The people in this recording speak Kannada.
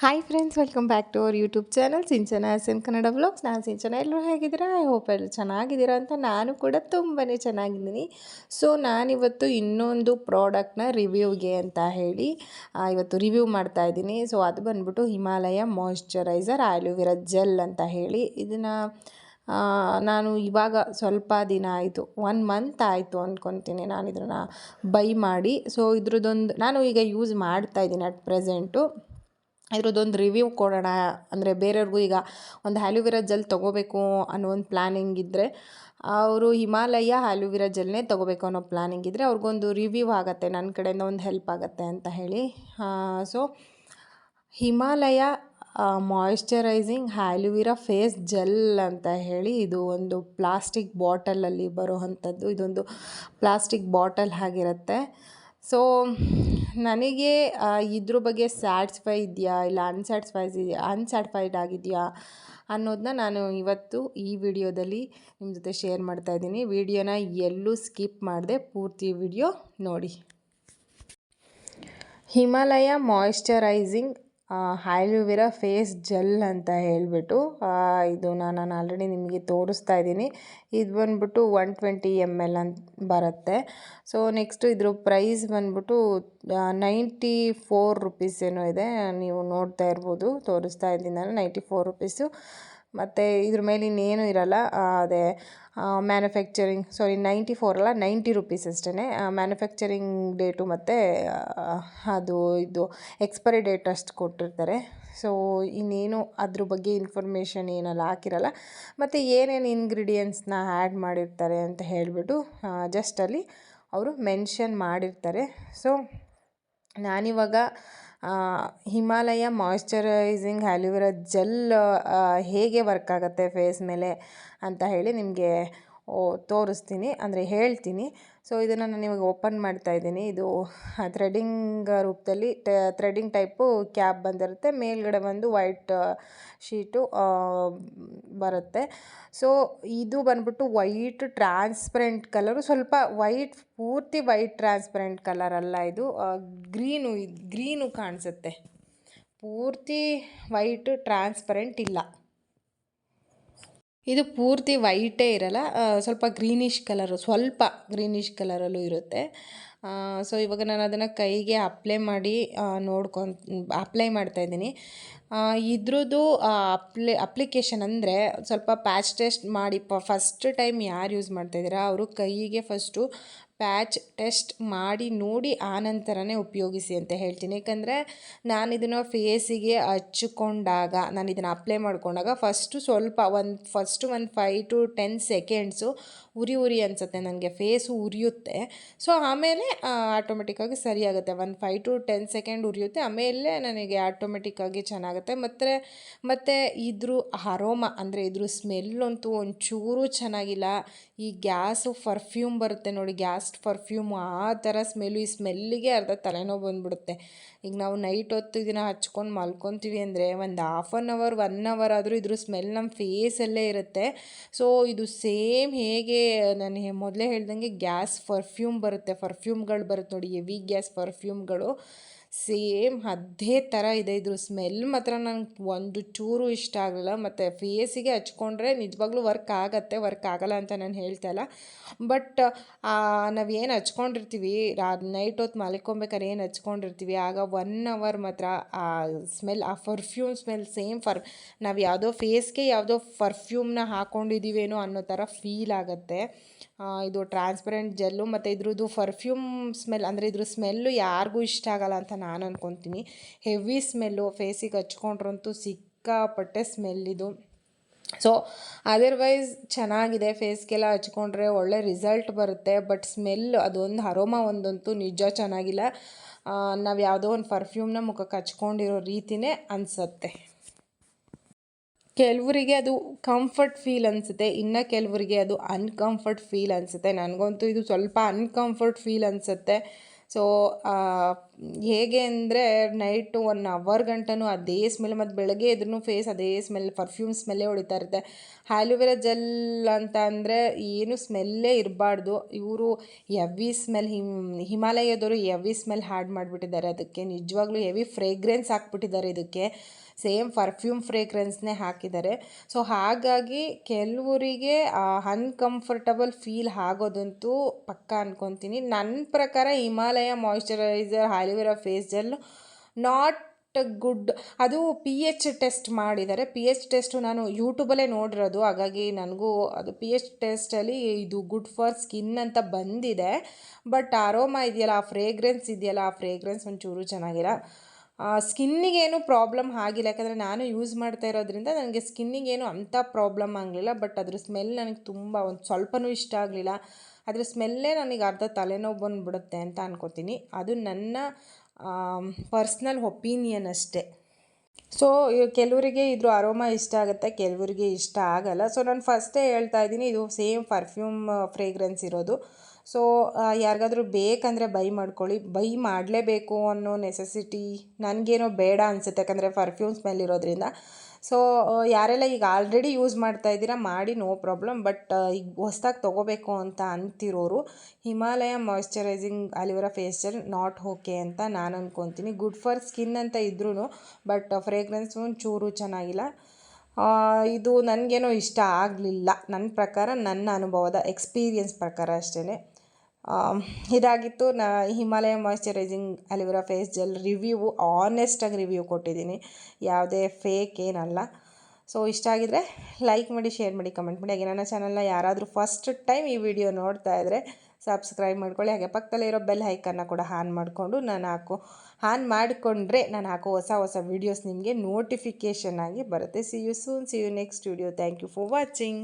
Hi friends welcome back to our YouTube channel Sinchana N Kannada blogs ನಾನು ಸಿಂಚನ ಎಲ್ಲರೂ ಹೇಗಿದ್ದೀರಾ? ಐ ಹೋಪ್ ಎಲ್ಲರೂ ಚೆನ್ನಾಗಿದ್ದೀರಾ ಅಂತ ನಾನು ಕೂಡ ತುಂಬಾ ಚೆನ್ನಾಗಿದ್ದೀನಿ. ಸೊ ನಾನಿವತ್ತು ಇನ್ನೊಂದು ಪ್ರಾಡಕ್ಟ್ನ ರಿವ್ಯೂಗೆ ಅಂತ ಹೇಳಿ ಇವತ್ತು ರಿವ್ಯೂ ಮಾಡ್ತಾ ಇದ್ದೀನಿ. ಸೊ ಅದು ಬಂದ್ಬಿಟ್ಟು ಹಿಮಾಲಯ ಮಾಯಿಶ್ಚರೈಸರ್ ಆಲೋವೆರಾ ಜೆಲ್ ಅಂತ ಹೇಳಿ. ಇದನ್ನು ನಾನು ಇವಾಗ ಸ್ವಲ್ಪ ದಿನ ಆಯಿತು ಒನ್ ಮಂತ್ ಆಯಿತು ಅಂದ್ಕೊತೀನಿ ನಾನು ಇದನ್ನು ಬೈ ಮಾಡಿ. ಸೊ ಇದ್ರದ್ದೊಂದು ನಾನು ಈಗ ಯೂಸ್ ಮಾಡ್ತಾ ಇದ್ದೀನಿ ಅಟ್ ಪ್ರೆಸೆಂಟು ಇದ್ರದ್ದೊಂದು ರಿವ್ಯೂ ಕೊಡೋಣ. ಅಂದರೆ ಬೇರೆಯವ್ರಿಗೂ ಈಗ ಒಂದು ಹ್ಯಾಲುವಿರಾ ಜೆಲ್ ತೊಗೋಬೇಕು ಅನ್ನೋ ಒಂದು ಪ್ಲ್ಯಾನಿಂಗ್ ಇದ್ದರೆ ಅವರು ಹಿಮಾಲಯ ಹ್ಯಾಲುವಿರಾ ಜೆಲ್ನೇ ತೊಗೋಬೇಕು ಅನ್ನೋ ಪ್ಲ್ಯಾನಿಂಗ್ ಇದ್ದರೆ ಅವ್ರಿಗೊಂದು ರಿವ್ಯೂ ಆಗುತ್ತೆ ನನ್ನ ಕಡೆಯಿಂದ ಒಂದು ಹೆಲ್ಪ್ ಆಗುತ್ತೆ ಅಂತ ಹೇಳಿ. So Himalaya moisturising aloe vera face gel ಅಂತ ಹೇಳಿ ಇದು ಒಂದು ಪ್ಲಾಸ್ಟಿಕ್ ಬಾಟಲಲ್ಲಿ ಬರುವಂಥದ್ದು ಇದೊಂದು ಪ್ಲಾಸ್ಟಿಕ್ ಬಾಟಲ್ ಆಗಿರುತ್ತೆ. ಸೊ ನನಗೆ ಇದ್ರ ಬಗ್ಗೆ ಸ್ಯಾಟಿಸ್ಫೈ ಇದೆಯಾ ಇಲ್ಲ ಅನ್ಸ್ಯಾಟಿಸ್ಫೈಸ್ ಇದೆಯಾ ಅನ್ಸ್ಯಾಟಿಸ್ಫೈಡ್ ಆಗಿದೆಯಾ ಅನ್ನೋದನ್ನ ನಾನು ಇವತ್ತು ಈ ವಿಡಿಯೋದಲ್ಲಿ ನಿಮ್ಮ ಜೊತೆ ಶೇರ್ ಮಾಡ್ತಾ ಇದ್ದೀನಿ. ವಿಡಿಯೋನ ಎಲ್ಲೂ ಸ್ಕಿಪ್ ಮಾಡದೆ ಪೂರ್ತಿ ವಿಡಿಯೋ ನೋಡಿ. Himalaya moisturising aloe vera face gel ಅಂತ ಹೇಳಿಬಿಟ್ಟು ಇದು ನಾನು ಆಲ್ರೆಡಿ ನಿಮಗೆ ತೋರಿಸ್ತಾ ಇದ್ದೀನಿ. ಇದು ಬಂದ್ಬಿಟ್ಟು ಒನ್ ಟ್ವೆಂಟಿ ಎಂ ಎಲ್ ಅಂತ ಬರುತ್ತೆ. ಸೊ ನೆಕ್ಸ್ಟು ಇದ್ರ ಪ್ರೈಸ್ ಬಂದ್ಬಿಟ್ಟು ನೈಂಟಿ ಫೋರ್ ರುಪೀಸ್ ಏನೋ ಇದೆ. ನೀವು ನೋಡ್ತಾ ಇರ್ಬೋದು, ತೋರಿಸ್ತಾ ಇದ್ದೀನಿ ನಾನು ನೈಂಟಿ ಫೋರ್ ರುಪೀಸು ಮತ್ತು ಇದ್ರ ಮೇಲೆ ಇನ್ನೇನು ಇರಲ್ಲ ಅದೇ ಮ್ಯಾನುಫ್ಯಾಕ್ಚರಿಂಗ್ ಸಾರಿ ನೈಂಟಿ ಫೋರ್ ಅಲ್ಲ ನೈಂಟಿ ರುಪೀಸ್ ಅಷ್ಟೇ ಮ್ಯಾನುಫ್ಯಾಕ್ಚರಿಂಗ್ ಡೇಟು ಮತ್ತು ಅದು ಇದು ಎಕ್ಸ್ಪೈರಿ ಡೇಟ್ ಅಷ್ಟು ಕೊಟ್ಟಿರ್ತಾರೆ. ಸೊ ಇನ್ನೇನು ಅದ್ರ ಬಗ್ಗೆ ಇನ್ಫಾರ್ಮೇಷನ್ ಏನೆಲ್ಲ ಹಾಕಿರಲ್ಲ. ಮತ್ತು ಏನೇನು ಇಂಗ್ರೀಡಿಯೆಂಟ್ಸ್ನ ಆ್ಯಡ್ ಮಾಡಿರ್ತಾರೆ ಅಂತ ಹೇಳಿಬಿಟ್ಟು ಜಸ್ಟ್ ಅಲ್ಲಿ ಅವರು ಮೆನ್ಷನ್ ಮಾಡಿರ್ತಾರೆ. ಸೊ ನಾನಿವಾಗ Himalaya moisturising aloe vera gel ಹೇಗೆ ವರ್ಕ್ ಆಗುತ್ತೆ ಫೇಸ್ ಮೇಲೆ ಅಂತ ಹೇಳಿ ನಿಮಗೆ ತೋರಿಸ್ತೀನಿ. ಅಂದರೆ ಹೇಳ್ತೀನಿ. ಸೊ ಇದನ್ನು ನಾನು ಇವಾಗ ಓಪನ್ ಮಾಡ್ತಾ ಇದ್ದೀನಿ. ಇದು ಥ್ರೆಡಿಂಗ್ ರೂಪದಲ್ಲಿ ಥ್ರೆಡಿಂಗ್ ಟೈಪು ಕ್ಯಾಪ್ ಬಂದಿರುತ್ತೆ. ಮೇಲ್ಗಡೆ ಬಂದು ವೈಟ್ ಶೀಟು ಬರುತ್ತೆ. ಸೊ ಇದು ಬಂದ್ಬಿಟ್ಟು ವೈಟ್ ಟ್ರಾನ್ಸ್ಪರೆಂಟ್ ಕಲರು ಸ್ವಲ್ಪ ವೈಟ್ ಪೂರ್ತಿ ವೈಟ್ ಟ್ರಾನ್ಸ್ಪರೆಂಟ್ ಕಲರ್ ಅಲ್ಲ ಇದು. ಗ್ರೀನು ಗ್ರೀನು ಕಾಣಿಸುತ್ತೆ. ಪೂರ್ತಿ ವೈಟ್ ಟ್ರಾನ್ಸ್ಪರೆಂಟ್ ಇಲ್ಲ. ಇದು ಪೂರ್ತಿ ವೈಟೇ ಇರಲ್ಲ ಸ್ವಲ್ಪ ಗ್ರೀನಿಶ್ ಕಲರು, ಸ್ವಲ್ಪ ಗ್ರೀನಿಶ್ ಕಲರಲ್ಲೂ ಇರುತ್ತೆ. ಸೊ ಇವಾಗ ನಾನು ಅದನ್ನು ಕೈಗೆ ಅಪ್ಲೈ ಮಾಡಿ ನೋಡ್ಕೊಂತ ಅಪ್ಲೈ ಮಾಡ್ತಾ ಇದ್ದೀನಿ. ಇದ್ರದ್ದು ಅಪ್ಲಿ, ಅಪ್ಲಿಕೇಶನ್ ಅಂದರೆ ಸ್ವಲ್ಪ ಪ್ಯಾಚ್ ಟೆಸ್ಟ್ ಮಾಡಿ ಪ ಫಸ್ಟ್ ಟೈಮ್ ಯಾರು ಯೂಸ್ ಮಾಡ್ತಾಯಿದ್ದೀರಾ ಅವರು ಕೈಗೆ ಫಸ್ಟು ಪ್ಯಾಚ್ ಟೆಸ್ಟ್ ಮಾಡಿ ನೋಡಿ ಆನಂತರನೇ ಉಪಯೋಗಿಸಿ ಅಂತ ಹೇಳ್ತೀನಿ. ಯಾಕಂದರೆ ನಾನು ಇದನ್ನು ಫೇಸಿಗೆ ಹಚ್ಚಿಕೊಂಡಾಗ, ನಾನು ಇದನ್ನು ಅಪ್ಲೈ ಮಾಡಿಕೊಂಡಾಗ ಫಸ್ಟು ಸ್ವಲ್ಪ ಒಂದು ಫಸ್ಟು ಒಂದು ಫೈವ್ ಟು ಟೆನ್ ಸೆಕೆಂಡ್ಸು ಉರಿ ಉರಿ ಅನಿಸುತ್ತೆ, ನನಗೆ ಫೇಸು ಉರಿಯುತ್ತೆ. ಸೊ ಆಮೇಲೆ ಆಟೋಮೆಟಿಕ್ಕಾಗಿ ಸರಿಯಾಗುತ್ತೆ. ಒಂದು ಫೈವ್ ಟು ಟೆನ್ ಸೆಕೆಂಡ್ ಉರಿಯುತ್ತೆ. ಆಮೇಲೆ ನನಗೆ ಆಟೋಮೆಟಿಕ್ಕಾಗಿ ಚೆನ್ನಾಗುತ್ತೆ. ಮತ್ತು ಮತ್ತು ಇದ್ರ ಅರೋಮ ಅಂದರೆ ಇದ್ರ ಸ್ಮೆಲ್ ಅಂತೂ ಒಂಚೂರು ಚೆನ್ನಾಗಿಲ್ಲ. ಈ ಗ್ಯಾಸು ಪರ್ಫ್ಯೂಮ್ ಬರುತ್ತೆ ನೋಡಿ, ಗ್ಯಾಸ್ ಪರ್ಫ್ಯೂಮ್ ಆ ಥರ ಸ್ಮೆಲ್ಲು ಈ ಸ್ಮೆಲ್ಲಿಗೆ ಅರ್ಧ ತಲೆನೋವು ಬಂದ್ಬಿಡುತ್ತೆ. ಈಗ ನಾವು ನೈಟ್ ಹೊತ್ತು ದಿನ ಹಚ್ಕೊಂಡು ಮಲ್ಕೊತೀವಿ ಅಂದರೆ ಒಂದು half an hour one hour ಆದರೂ ಇದ್ರ ಸ್ಮೆಲ್ ನಮ್ಮ ಫೇಸಲ್ಲೇ ಇರುತ್ತೆ. ಸೊ ಇದು ಸೇಮ್ ಹೇಗೆ ನಾನು ಮೊದಲೇ ಹೇಳ್ದಂಗೆ ಗ್ಯಾಸ್ ಪರ್ಫ್ಯೂಮ್ ಬರುತ್ತೆ ಪರ್ಫ್ಯೂಮ್ಗಳು ಬರುತ್ತೆ ನೋಡಿ ಹೆವಿ ಗ್ಯಾಸ್ ಪರ್ಫ್ಯೂಮ್ಗಳು. ಸೇಮ್ ಅದೇ ಥರ ಇದೆ ಇದ್ರ ಸ್ಮೆಲ್ ಮಾತ್ರ ನಂಗೆ ಒಂದು ಚೂರು ಇಷ್ಟ ಆಗಲಿಲ್ಲ. ಮತ್ತು ಫೇಸಿಗೆ ಹಚ್ಕೊಂಡ್ರೆ ನಿಜವಾಗ್ಲೂ ವರ್ಕ್ ಆಗತ್ತೆ ವರ್ಕ್ ಆಗಲ್ಲ ಅಂತ ನಾನು ಹೇಳ್ತಾ ಇಲ್ಲ. ಬಟ್ ನಾವು ಏನು ಹಚ್ಕೊಂಡಿರ್ತೀವಿ ನೈಟ್ ಹೊತ್ತು ಮಲ್ಕೊಬೇಕಾದ್ರೆ ಏನು ಹಚ್ಕೊಂಡಿರ್ತೀವಿ, ಆಗ ಒನ್ ಅವರ್ ಮಾತ್ರ, ಆ ಸ್ಮೆಲ್ ಆ ಪರ್ಫ್ಯೂಮ್ ಸ್ಮೆಲ್ ಸೇಮ್ ಫರ್ ನಾವು ಯಾವುದೋ ಫೇಸ್ಗೆ ಯಾವುದೋ ಪರ್ಫ್ಯೂಮ್ನ ಹಾಕ್ಕೊಂಡಿದ್ದೀವೇನೋ ಅನ್ನೋ ಥರ ಫೀಲ್ ಆಗುತ್ತೆ. ಇದು ಟ್ರಾನ್ಸ್ಪರೆಂಟ್ ಜೆಲ್ಲು ಮತ್ತು ಇದ್ರದ್ದು ಪರ್ಫ್ಯೂಮ್ ಸ್ಮೆಲ್ ಅಂದರೆ ಇದ್ರ ಸ್ಮೆಲ್ಲು ಯಾರಿಗೂ ಇಷ್ಟ ಆಗಲ್ಲ ಅಂತ ನಾನು ಅಂದ್ಕೊತೀನಿ ಹೆವಿ ಸ್ಮೆಲ್ಲು ಫೇಸಿಗೆ ಹಚ್ಕೊಂಡ್ರಂತೂ ಸಿಕ್ಕಾಪಟ್ಟೆ ಸ್ಮೆಲ್ ಇದು. ಸೊ ಅದರ್ವೈಸ್ ಚೆನ್ನಾಗಿದೆ. ಫೇಸ್ಗೆಲ್ಲ ಹಚ್ಕೊಂಡ್ರೆ ಒಳ್ಳೆ ರಿಸಲ್ಟ್ ಬರುತ್ತೆ. ಬಟ್ ಸ್ಮೆಲ್ ಅದೊಂದು ಅರೋಮ ಒಂದಂತೂ ನಿಜ ಚೆನ್ನಾಗಿಲ್ಲ. ನಾವು ಯಾವುದೋ ಒಂದು ಪರ್ಫ್ಯೂಮ್ನ ಮುಖಕ್ಕೆ ಹಚ್ಕೊಂಡಿರೋ ರೀತಿನೇ ಅನಿಸುತ್ತೆ. ಕೆಲವರಿಗೆ ಅದು ಕಂಫರ್ಟ್ ಫೀಲ್ ಅನಿಸುತ್ತೆ. ಇನ್ನು ಕೆಲವರಿಗೆ ಅದು ಅನ್ಕಂಫರ್ಟ್ ಫೀಲ್ ಅನಿಸುತ್ತೆ. ನನಗಂತೂ ಇದು ಸ್ವಲ್ಪ ಅನ್ಕಂಫರ್ಟ್ ಫೀಲ್ ಅನಿಸುತ್ತೆ. ಸೊ ಹೇಗೆ ಅಂದರೆ ನೈಟು ಒನ್ ಅವರ್ ಗಂಟನೂ ಅದೇ ಸ್ಮೆಲ್ ಮತ್ತು ಬೆಳಗ್ಗೆ ಎದ್ರೂ ಫೇಸ್ ಅದೇ ಸ್ಮೆಲ್ ಪರ್ಫ್ಯೂಮ್ ಸ್ಮೆಲ್ಲೇ ಹೊಡಿತಾ ಇರುತ್ತೆ. ಆ್ಯಲೋವೆರಾ ಜೆಲ್ ಅಂತ ಅಂದರೆ ಏನು ಸ್ಮೆಲ್ಲೇ ಇರಬಾರ್ದು. ಇವರು ಎವಿ ಸ್ಮೆಲ್ ಹಿಮ್, ಹಿಮಾಲಯದವರು ಎವಿ ಸ್ಮೆಲ್ ಹಾಡ್ ಮಾಡಿಬಿಟ್ಟಿದ್ದಾರೆ ಅದಕ್ಕೆ. ನಿಜವಾಗ್ಲೂ ಹೆವಿ ಫ್ರೇಗ್ರೆನ್ಸ್ ಹಾಕ್ಬಿಟ್ಟಿದ್ದಾರೆ ಇದಕ್ಕೆ. ಸೇಮ್ ಪರ್ಫ್ಯೂಮ್ ಫ್ರೇಗ್ರೆನ್ಸ್ನೇ ಹಾಕಿದ್ದಾರೆ. ಸೊ ಹಾಗಾಗಿ ಕೆಲವರಿಗೆ ಅನ್ಕಂಫರ್ಟಬಲ್ ಫೀಲ್ ಆಗೋದಂತೂ ಪಕ್ಕ ಅಂದ್ಕೊತೀನಿ ನನ್ನ ಪ್ರಕಾರ Himalaya moisturiser aloe vera face gel, not good. ಅದು ಪಿ ಎಚ್ ಟೆಸ್ಟ್ ಮಾಡಿದ್ದಾರೆ. ಪಿ ಎಚ್ ಟೆಸ್ಟು ನಾನು ಯೂಟ್ಯೂಬಲ್ಲೇ ನೋಡಿರೋದು. ಹಾಗಾಗಿ ನನಗೂ ಅದು ಪಿ ಎಚ್ ಟೆಸ್ಟಲ್ಲಿ ಇದು ಗುಡ್ ಫಾರ್ ಸ್ಕಿನ್ ಅಂತ ಬಂದಿದೆ. ಬಟ್ ಅರೋಮಾ ಇದೆಯಲ್ಲ, ಆ ಫ್ರೇಗ್ರೆನ್ಸ್ ಇದೆಯಲ್ಲ, ಆ ಫ್ರೇಗ್ರೆನ್ಸ್ ಒಂಚೂರು ಚೆನ್ನಾಗಿಲ್ಲ. ಸ್ಕಿನ್ನಿಗೇನು ಪ್ರಾಬ್ಲಮ್ ಆಗಿಲ್ಲ. ಯಾಕಂದರೆ ನಾನು ಯೂಸ್ ಮಾಡ್ತಾ ಇರೋದ್ರಿಂದ ನನಗೆ ಸ್ಕಿನ್ನಿಗೇನು ಅಂಥ ಪ್ರಾಬ್ಲಮ್ ಆಗಲಿಲ್ಲ. ಬಟ್ ಅದ್ರ ಸ್ಮೆಲ್ ನನಗೆ ತುಂಬ ಒಂದು ಸ್ವಲ್ಪನೂ ಇಷ್ಟ ಆಗಲಿಲ್ಲ. ಅದ್ರ ಸ್ಮೆಲ್ಲೇ ನನಗೆ ಅರ್ಧ ತಲೆನೋವು ಬಂದುಬಿಡುತ್ತೆ ಅಂತ ಅನ್ಕೋತೀನಿ. ಅದು ನನ್ನ ಪರ್ಸ್ನಲ್ ಒಪೀನಿಯನ್ ಅಷ್ಟೇ. ಸೊ ಕೆಲವರಿಗೆ ಇದ್ರ ಅರೋಮ ಇಷ್ಟ ಆಗುತ್ತೆ, ಕೆಲವರಿಗೆ ಇಷ್ಟ ಆಗಲ್ಲ. ಸೊ, ನಾನು ಫಸ್ಟೇ ಹೇಳ್ತಾ ಇದ್ದೀನಿ, ಇದು ಸೇಮ್ ಪರ್ಫ್ಯೂಮ್ ಫ್ರೇಗ್ರೆನ್ಸ್ ಇರೋದು. ಸೊ ಯಾರಿಗಾದ್ರೂ ಬೇಕಂದರೆ ಬೈ ಮಾಡ್ಕೊಳ್ಳಿ. ಬೈ ಮಾಡಲೇಬೇಕು ಅನ್ನೋ ನೆಸೆಸಿಟಿ ನನಗೇನೋ ಬೇಡ ಅನಿಸುತ್ತೆ. ಯಾಕಂದರೆ ಪರ್ಫ್ಯೂಮ್ ಸ್ಮೆಲ್ ಇರೋದ್ರಿಂದ ಸೊ ಯಾರೆಲ್ಲ ಈಗ ಆಲ್ರೆಡಿ ಯೂಸ್ ಮಾಡ್ತಾ ಇದ್ದೀರಾ, ಮಾಡಿ ನೋ ಪ್ರಾಬ್ಲಮ್ ಬಟ್ ಈಗ ಹೊಸ್ದಾಗಿ ತೊಗೋಬೇಕು ಅಂತ ಅಂತಿರೋರು Himalaya moisturising aloe vera face gel not okay ಅಂತ ನಾನು ಅಂದ್ಕೊತೀನಿ ಗುಡ್ ಫಾರ್ ಸ್ಕಿನ್ ಅಂತ ಇದ್ರೂ ಬಟ್ ಫ್ರೇಗ್ರೆನ್ಸ್ ಚೂರು ಚೆನ್ನಾಗಿಲ್ಲ. ಇದು ನನಗೇನೋ ಇಷ್ಟ ಆಗಲಿಲ್ಲ. ನನ್ನ ಪ್ರಕಾರ, ನನ್ನ ಅನುಭವದ ಎಕ್ಸ್ಪೀರಿಯನ್ಸ್ ಪ್ರಕಾರ ಅಷ್ಟೇ ಇದಾಗಿತ್ತು. ನಾ, Himalaya moisturising aloe vera face gel review ಆನೆಸ್ಟಾಗಿ review ಕೊಟ್ಟಿದ್ದೀನಿ. ಯಾವುದೇ ಫೇಕ್ ಏನಲ್ಲ. ಸೊ ಇಷ್ಟ ಆಗಿದ್ದರೆ ಲೈಕ್ ಮಾಡಿ ಶೇರ್ ಮಾಡಿ ಕಮೆಂಟ್ ಮಾಡಿ. ಹಾಗೆ ನನ್ನ ಚಾನಲ್ನ ಯಾರಾದರೂ ಫಸ್ಟ್ ಟೈಮ್ ಈ ವಿಡಿಯೋ ನೋಡ್ತಾ ಇದ್ದರೆ ಸಬ್ಸ್ಕ್ರೈಬ್ ಮಾಡ್ಕೊಳ್ಳಿ. ಹಾಗೆ ಪಕ್ಕದಲ್ಲಿರೋ ಬೆಲ್ ಹೈಕನ್ನು ಕೂಡ ಆನ್ ಮಾಡಿಕೊಂಡು ನಾನು ಹಾಕೋ ಆನ್ ಮಾಡಿಕೊಂಡ್ರೆ ನಾನು ಹಾಕೋ ಹೊಸ ಹೊಸ ವೀಡಿಯೋಸ್ ನಿಮಗೆ ನೋಟಿಫಿಕೇಷನ್ ಆಗಿ ಬರುತ್ತೆ. See you soon see you next video thank you for watching